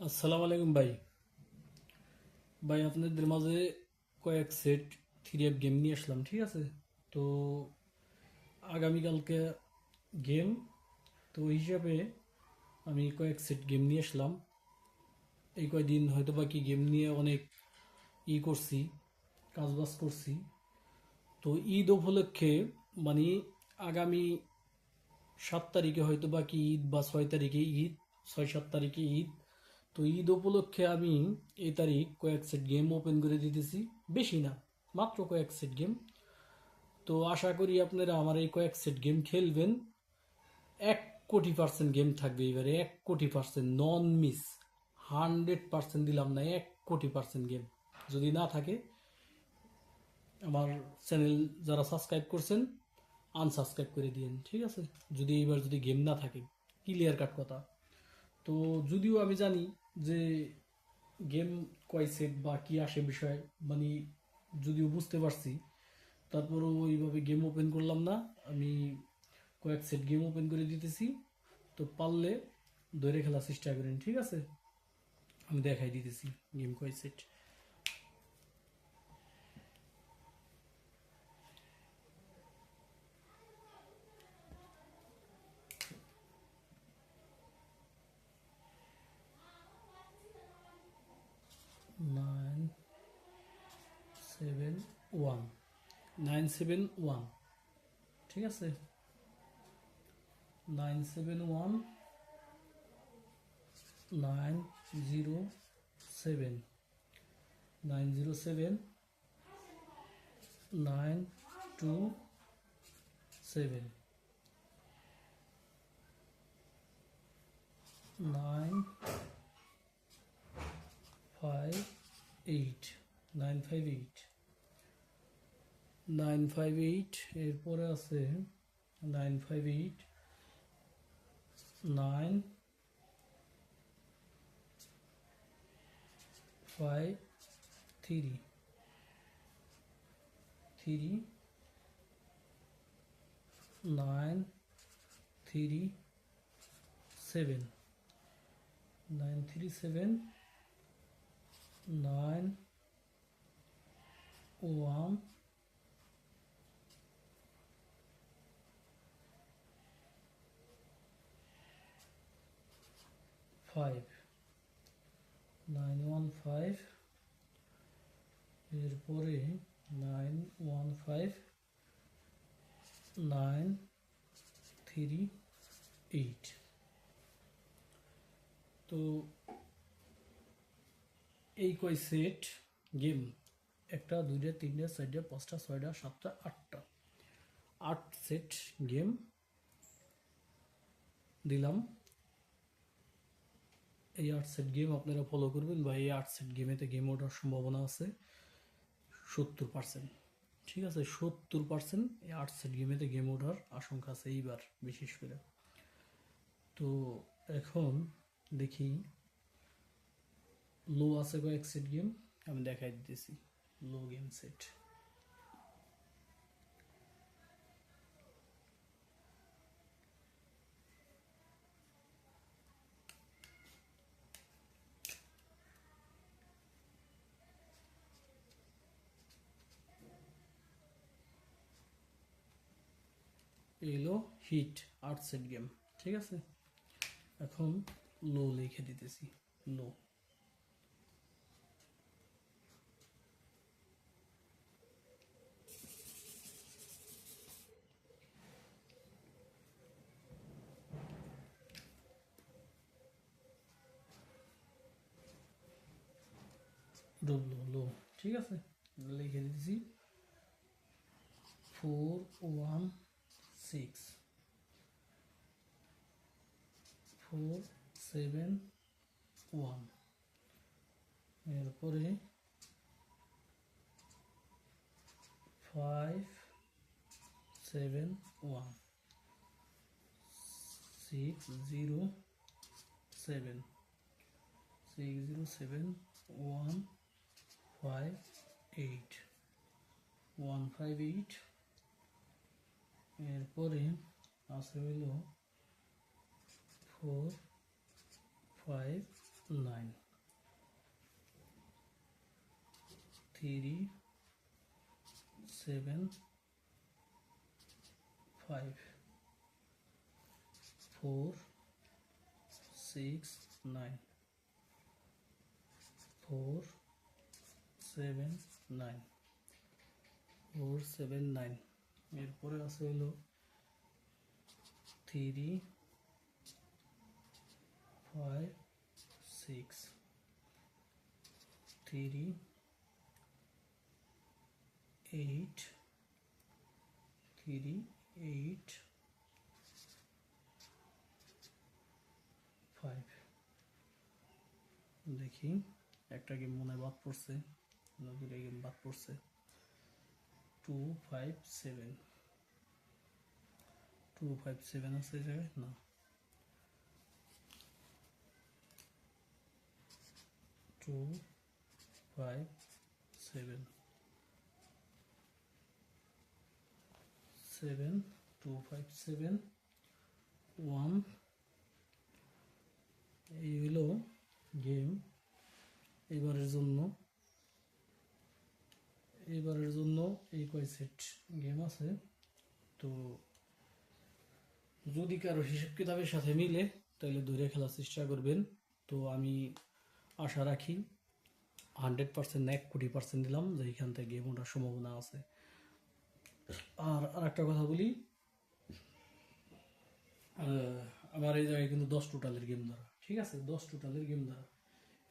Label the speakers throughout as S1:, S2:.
S1: আসসালামু আলাইকুম ভাই। ভাই, আপনাদের মাঝে কয়েক সেট থ্রি এফ গেম নিয়ে আসলাম, ঠিক আছে? তো আগামীকালকে গেম তো ওই হিসাবে আমি কয়েক সেট গেম নিয়ে আসলাম। এই কয়দিন হয়তো বা কি গেম নিয়ে অনেক ই করছি, কাজবাজ করছি। তো ঈদ উপলক্ষে মানে আগামী সাত তারিখে হয়তো বা কি ঈদ বা ছয় তারিখে ঈদ, ছয় সাত তারিখে ঈদ তো ঈদ উপলক্ষে আমি এই তারিখ কয়েক সেট গেম ওপেন করে দিতেছি। বেশি না, মাত্র কয়েক সেট গেম তো আশা করি আপনারা আমার এই কয়েক সেট গেম খেলবেন। এক কোটি পার্সেন্ট গেম থাকবে এবারে, এক crore percent non miss hundred percent দিলাম না, এক কোটি পার্সেন্ট গেম যদি না থাকে, আমার চ্যানেল যারা সাবস্ক্রাইব করছেন আনসাবস্ক্রাইব করে দিয়েন, ঠিক আছে? যদি এইবার যদি গেম না থাকে ক্লিয়ার কাট কথা। তো যদিও আমি জানি যে গেম কয় সেট বা কী আসে বিষয় মানে যদিও বুঝতে পারছি, তারপরও ওইভাবে গেম ওপেন করলাম না। আমি কয়েক সেট গেম ওপেন করে দিতেছি। তো পারলে ধরে খেলার চেষ্টা করেন, ঠিক আছে? আমি দেখাই দিতেছি গেম কয় set nine seven one nine seven one ঠিক আছে? Nine seven one nine zero seven nine zero seven nine two seven nine five eight nine five eight nine five eight, এরপরে আছে nine five eight, nine five three. Three, nine three seven. Nine three seven, nine one 5 915 এর পরে 915 938 তো এই কয় set game একটা, দুইটা, তিনটা, চারটা, পাঁচটা, ছয়টা, সাতটা, আটটা। আট সেট গেম দিলাম। এই আট সেট গেম আপনারা ফলো করবেন বা এই আট সেট গেমেতে গেম ওঠার সম্ভাবনা আছে সত্তর পার্সেন্ট ঠিক আছে, সত্তর পার্সেন্ট এই আট সেট গেমেতে গেম ওঠার আশঙ্কা আছে এইবার বিশেষ করে। তো এখন দেখি লো আছে কয়েক সেট গেম আমি দেখাই দিতেছি। লো গেম সেট এলো হিট আট সেট গেম ঠিক আছে? এখন লো লিখে দিতেছি লো ডব্লু লো ঠিক আছে? লিখে দিতেছি four one six four seven one এরপরে five seven one six zero seven six zero seven one five eight one five eight এরপরে আছে হইল four five nine three seven five four six nine four seven nine four seven nine এরপরে আছে হলো three five six three eight three eight five দেখি, একটা game মনে বাদ পড়ছে দুটো গেম বাদ পড়ছে। Two five seven two five seven আছে জায়গায়? না। Two five seven seven two five seven one এই হলো গেম এবারের জন্য এবারের জন্য এই কয় সেট গেম আছে, তো যদি কারও হিসাব কিতাবের সাথে মিলে তাহলে ধরে খেলার চেষ্টা করবেন। তো আমি আশা রাখি হান্ড্রেড পার্সেন্ট এক কোটি পার্সেন্ট দিলাম যে এখান থেকে গেম ওঠার সম্ভাবনা আছে। আর আর একটা কথা বলি আমার এই জায়গায় কিন্তু দশ টোটালের গেম ধরা, ঠিক আছে? দশ টোটালের গেম ধরা।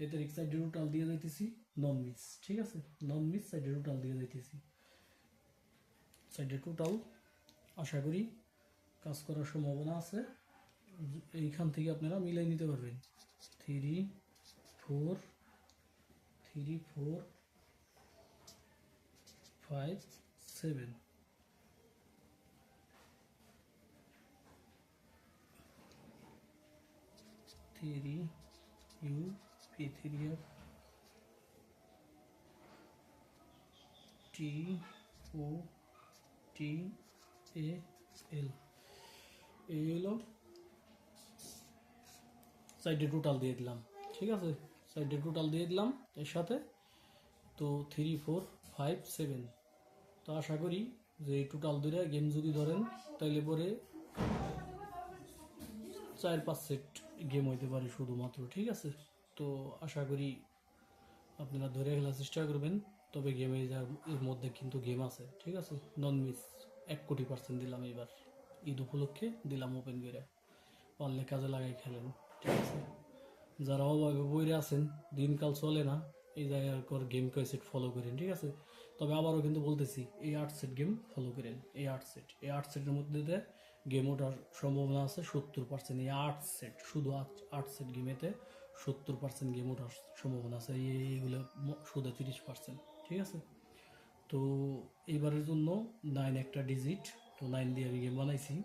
S1: এতে সাইডে টোটাল দিয়ে যাইতেছি নন মিস ঠিক আছে? নন মিস সাইডে টোটাল দিয়ে যাইতেছি। সাইডে টোটাল আশা করি কাজ করার সম্ভাবনা আছে। এইখান থেকে আপনারা মিলাই নিতে পারবেন। Three four three four five seven three U P three F T O T A L এই হলো সাইডে টোটাল দিয়ে দিলাম। ঠিক আছে? সাইডে টোটাল দিয়ে দিলাম এর সাথে। তো থ্রি ফোর ফাইভ সেভেন তো আশা করি যে টোটাল ধরে গেম যদি ধরেন, তাইলে পরে চার, পাঁচ সেট গেম হইতে পারে শুধুমাত্র। ঠিক আছে? তো আশা করি আপনারা ধরে খেলার চেষ্টা করবেন। তবে গেমে এর মধ্যে কিন্তু গেম আছে, ঠিক আছে? নন মিস এক কোটি পার্সেন্ট দিলাম এবার। ঈদ উপলক্ষে দিলাম ওপেন করে। পারলে কাজে লাগাই খেলেন, ঠিক আছে? যারা অভাবে বইরে আছেন, দিনকাল চলে না, এই জায়গার পর গেম সেট ফলো করেন, ঠিক আছে? তবে আবারও কিন্তু বলতেছি, এই আট সেট গেম ফলো করেন, এই আট সেট এই আট সেটের মধ্যে গেম ওঠার সম্ভাবনা আছে সত্তর পার্সেন্ট এই আট সেট শুধু আট সেট গেমেতে সত্তর পার্সেন্ট গেম ওঠার সম্ভাবনা আছে। এই, এইগুলো শুধু তিরিশ পার্সেন্ট ঠিক আছে? তো এইবারের জন্য নাইন একটা ডিজিট তো নাইন দিয়ে আমি গেম বানাইছি।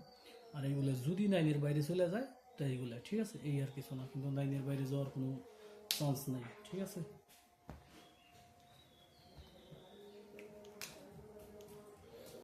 S1: আর এইগুলো যদি নাইনের বাইরে চলে যায় তো এইগুলো, ঠিক আছে? এই আর কিছু না, কিন্তু নাইনের বাইরে যাওয়ার কোনো চান্স নাই, ঠিক আছে?